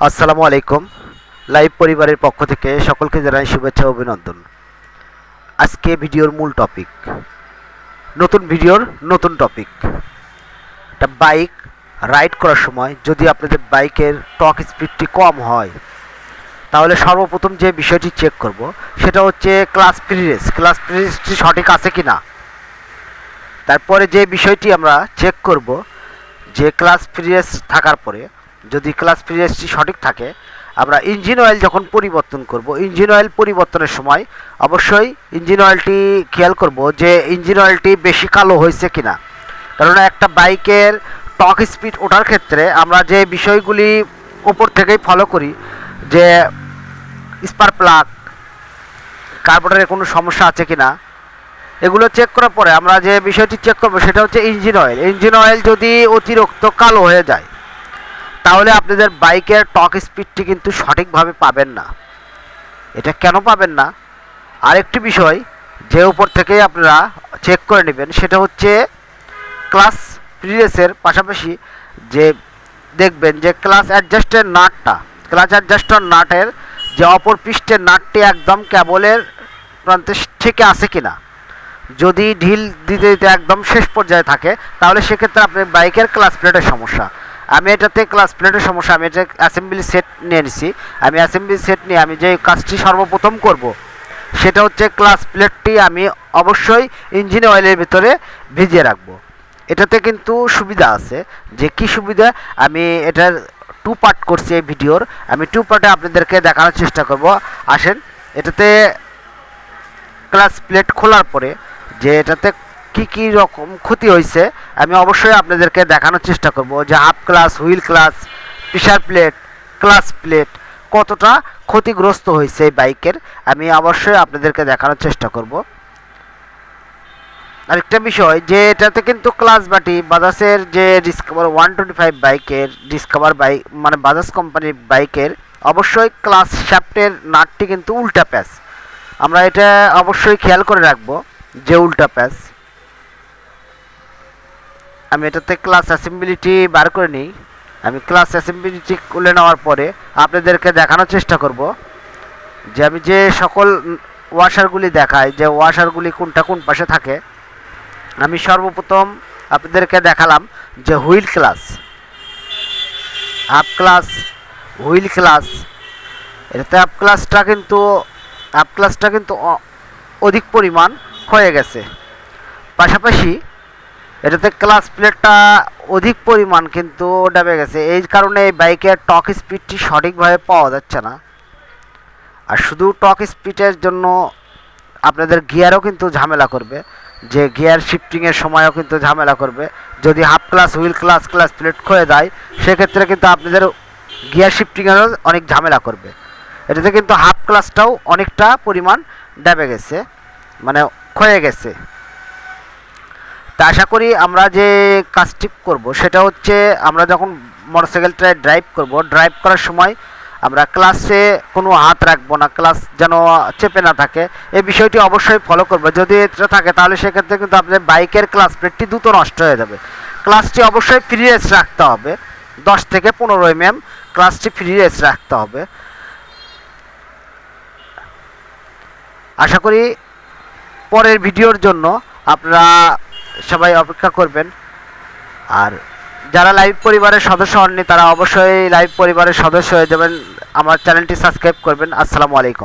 আসসালামু আলাইকুম। লাইভ পরিবারের পক্ষ থেকে সকলকে জানাই শুভেচ্ছা অভিনন্দন। আজকে ভিডিওর মূল টপিক নতুন ভিডিওর নতুন টপিক একটা বাইক রাইড করার সময় যদি আপনাদের বাইকের টক স্পিডটি কম হয়, তাহলে সর্বপ্রথম যে বিষয়টি চেক করব, সেটা হচ্ছে ক্লাস প্রিরেস ক্লাস প্রিরেসটি সঠিক আছে কি না তারপরে যে বিষয়টি আমরা চেক করব, যে ক্লাস প্রিরেস থাকার পরে যদি ক্লাস প্রিরেসটি সঠিক থাকে, আমরা ইঞ্জিন অয়েল যখন পরিবর্তন করব ইঞ্জিন অয়েল পরিবর্তনের সময় অবশ্যই ইঞ্জিন অয়েলটি খেয়াল করব যে ইঞ্জিন অয়েলটি বেশি কালো হয়েছে কিনা। কারণ একটা বাইকের টক স্পিড ওঠার ক্ষেত্রে আমরা যে বিষয়গুলি ওপর থেকেই ফলো করি, যে স্পার প্লাগ কার্বোরেটরের কোনো সমস্যা আছে কিনা, এগুলো চেক করার পরে আমরা যে বিষয়টি চেক করব সেটা হচ্ছে ইঞ্জিন অয়েল ইঞ্জিন অয়েল যদি অতিরিক্ত কালো হয়ে যায় তাহলে আপনাদের বাইকের টক স্পিডটি কিন্তু সঠিকভাবে পাবেন না। এটা কেন পাবেন না? আরেকটি বিষয়, যে উপর থেকে আপনারা চেক করে নেবেন, সেটা হচ্ছে ক্লাস প্রিরেসের পাশাপাশি যে দেখবেন যে ক্লাস অ্যাডজাস্টের নাটটা ক্লাস অ্যাডজাস্টার নাটের যে অপর পৃষ্ঠের নাটটি একদম কেবলের প্রান্তে থেকে আছে কিনা, যদি ঢিল দিতে দিতে একদম শেষ পর্যায়ে থাকে, তাহলে সেক্ষেত্রে আপনার বাইকের ক্লাস প্লেটের সমস্যা। আমি এটাতে ক্লাস প্লেটের সমস্যা, আমি এটা অ্যাসেম্বলি সেট নিয়ে নিছি, আমি অ্যাসেম্বলি সেট নিয়ে আমি যে কাজটি সর্বপ্রথম করব, সেটা হচ্ছে ক্লাস প্লেটটি আমি অবশ্যই ইঞ্জিন অয়েলের ভিতরে ভিজিয়ে রাখব। এটাতে কিন্তু সুবিধা আছে, যে কি সুবিধা? আমি এটার টু পার্ট করছি এই ভিডিওর আমি টু পার্টে আপনাদেরকে দেখানোর চেষ্টা করব। আসেন, এটাতে ক্লাস প্লেট খোলার পরে যে এটাতে কি কি রকম ক্ষতি হয়েছে, আমি অবশ্যই আপনাদেরকে দেখানোর চেষ্টা করব। যে half clutch wheel clutch pressure plate clutch plate কতটা ক্ষতিগ্রস্ত হয়েছে এই বাইকের, আমি অবশ্যই আপনাদেরকে দেখানোর চেষ্টা করব। আরেকটা বিষয়, যে এটাতে কিন্তু ক্লাস বাটি, বাজাজের যে ডিসকভার ওয়ান টোয়েন্টি ফাইভ বাইকের ডিসকভার বাইক মানে বাজাজ কোম্পানির বাইকের, অবশ্যই ক্লাস শ্যাফটের নাটটি কিন্তু উল্টা প্যাচ আমরা এটা অবশ্যই খেয়াল করে রাখব যে উল্টা প্যাচ আমি এটাতে ক্লাস অ্যাসেম্বলিটি বার করে নিই। আমি ক্লাস অ্যাসেম্বলিটি খুলে নেওয়ার পরে আপনাদেরকে দেখানোর চেষ্টা করব যে আমি যে সকল ওয়াশারগুলি দেখাই, যে ওয়াশারগুলি কোনটা কোন পাশে থাকে, আমি সর্বপ্রথম আপনাদেরকে দেখালাম যে wheel clutch up clutch wheel clutch এটাতে আপ ক্লাসটা কিন্তু আপ ক্লাসটা কিন্তু অধিক পরিমাণ হয়ে গেছে। পাশাপাশি এটাতে ক্লাস প্লেটটা অধিক পরিমাণ কিন্তু ডাবে গেছে। এই কারণে এই বাইকের টক স্পিডটি সঠিকভাবে পাওয়া যাচ্ছে না। আর শুধু টক স্পিডের জন্য আপনাদের গিয়ারও কিন্তু ঝামেলা করবে। যে গিয়ার শিফটিংয়ের সময়ও কিন্তু ঝামেলা করবে। যদি half clutch wheel clutch clutch plate ক্ষয়ে যায়, সেক্ষেত্রে কিন্তু আপনাদের গিয়ার শিফটিংয়েরও অনেক ঝামেলা করবে। এটাতে কিন্তু হাফ ক্লাসটাও অনেকটা পরিমাণ ডেবে গেছে। মানে ক্ষয়ে গেছে। তা আশা করি আমরা যে কাজটি করব, সেটা হচ্ছে আমরা যখন মোটরসাইকেলটা ড্রাইভ করব ড্রাইভ করার সময় আমরা ক্লাসে কোনো হাত রাখব না ক্লাস যেন চেপে না থাকে, এই বিষয়টি অবশ্যই ফলো করব। যদি এটা থাকে, তাহলে সেক্ষেত্রে কিন্তু আপনার বাইকের ক্লাস প্লেটটি দ্রুত নষ্ট হয়ে যাবে। ক্লাসটি অবশ্যই ফ্রি রেস রাখতে হবে, দশ থেকে পনেরো এম ক্লাসটি ফ্রি রেস রাখতে হবে। আশা করি পরের ভিডিওর জন্য আপনারা সবাই অপেক্ষা করবেন। আর যারা লাইভ পরিবারের সদস্য হননি, তারা অবশ্যই লাইভ পরিবারের সদস্য হয়ে যাবেন। আমার চ্যানেলটি সাবস্ক্রাইব করবেন। আসসালামু আলাইকুম।